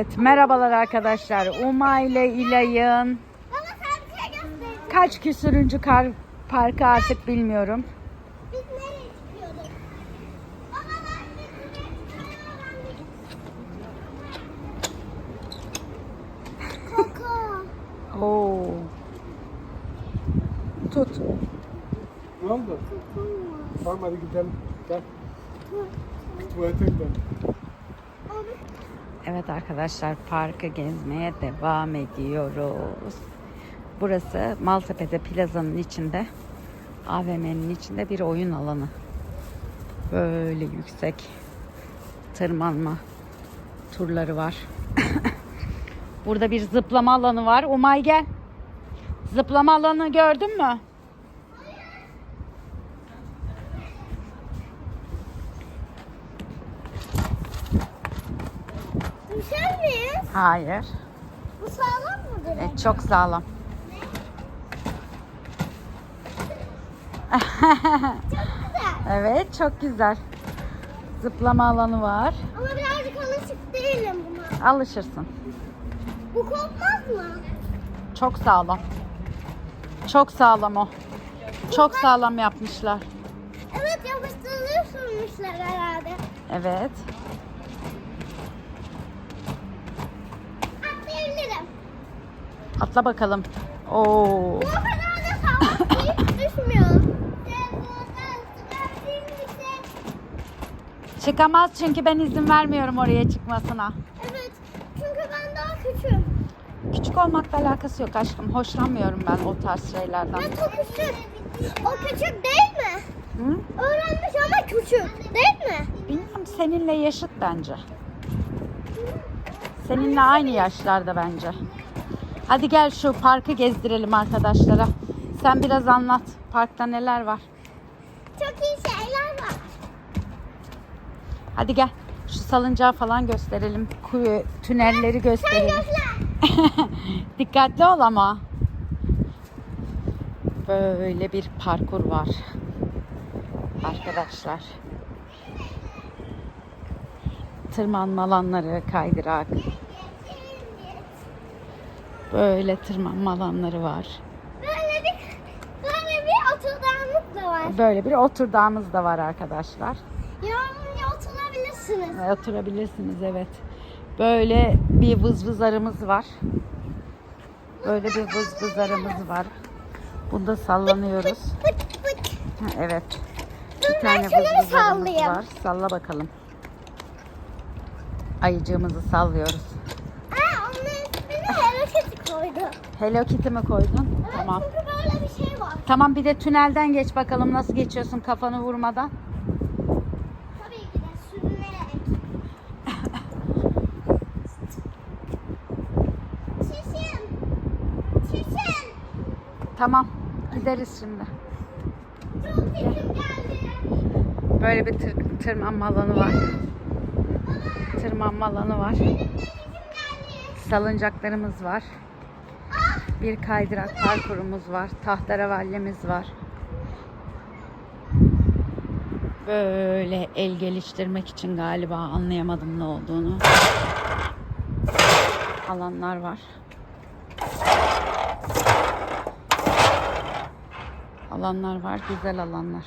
Evet, merhabalar arkadaşlar. Uma ile İlay'ın Baba sana bir şey göstereceğim. kaç küsürüncü kar parkı artık bilmiyorum. Biz nereye çıkıyorduk? Oo. Tut. Ne oldu? Tamam hadi gidelim. Gel. Tuvalete gidelim. Evet arkadaşlar parkı gezmeye devam ediyoruz. Burası Maltepe'de plazanın içinde AVM'nin içinde bir oyun alanı. Böyle yüksek tırmanma turları var. Burada bir zıplama alanı var. Umay gel. Zıplama alanı gördün mü? Düşer miyiz? Hayır. Bu sağlam mıdır? Evet, çok sağlam. Güzel. Evet çok güzel. Zıplama alanı var. Ama birazcık alışık değilim buna. Alışırsın. Bu kopmaz mı? Çok sağlam. Çok sağlam o. Çok sağlam yapmışlar. Evet yapıştırılıyor sürmüşler herhalde. Evet. Atla bakalım. Oo. Çıkamaz çünkü ben izin vermiyorum oraya çıkmasına. Evet. Çünkü ben daha küçüğüm. Küçük olmakla alakası yok aşkım. Hoşlanmıyorum ben o tarz şeylerden. Ben çok küçük. O küçük değil mi? Hı? Öğrenmiş ama küçük. Değil mi? Bilmiyorum seninle yaşıt bence. Seninle aynı yaşlarda bence. Hadi gel şu parkı gezdirelim arkadaşlara. Sen biraz anlat. Parkta neler var? Çok iyi şeyler var. Hadi gel. Şu salıncağı falan gösterelim. Kuyu, tünelleri Sen gösterelim. göster. Dikkatli ol ama. Böyle bir parkur var. Arkadaşlar. Tırmanma alanları, kaydırak. Böyle tırmanma alanları var. Böyle bir, böyle bir oturduğumuz da var. Böyle bir oturdağımız da var arkadaşlar. Yağmurluya oturabilirsiniz. E, Oturabilirsiniz evet. Böyle bir vızvızarımız var. Böyle bir vızvızarımız var. Bunda sallanıyoruz. Pıt pıt. Ha, Evet. Dur Bir tane vızvızarımız var. Salla bakalım. Ayıcığımızı sallıyoruz. İsmini Hello Kitty mi koydun? Evet, Tamam. Çünkü böyle bir şey var. Tamam bir de tünelden geç bakalım nasıl geçiyorsun kafanı vurmadan. Tabii ki de sürünerek. Çişim. Çişim. Tamam. Gideriz şimdi. Çok çişim geldi. Böyle bir tır, tırmanma alanı var. Tırmanma alanı var. Benim de çişim geldi. Salıncaklarımız var. Bir kaydırak parkurumuz var. Tahterevallyemiz var. Böyle el geliştirmek için galiba anlayamadım ne olduğunu. Alanlar var. Alanlar var, güzel alanlar.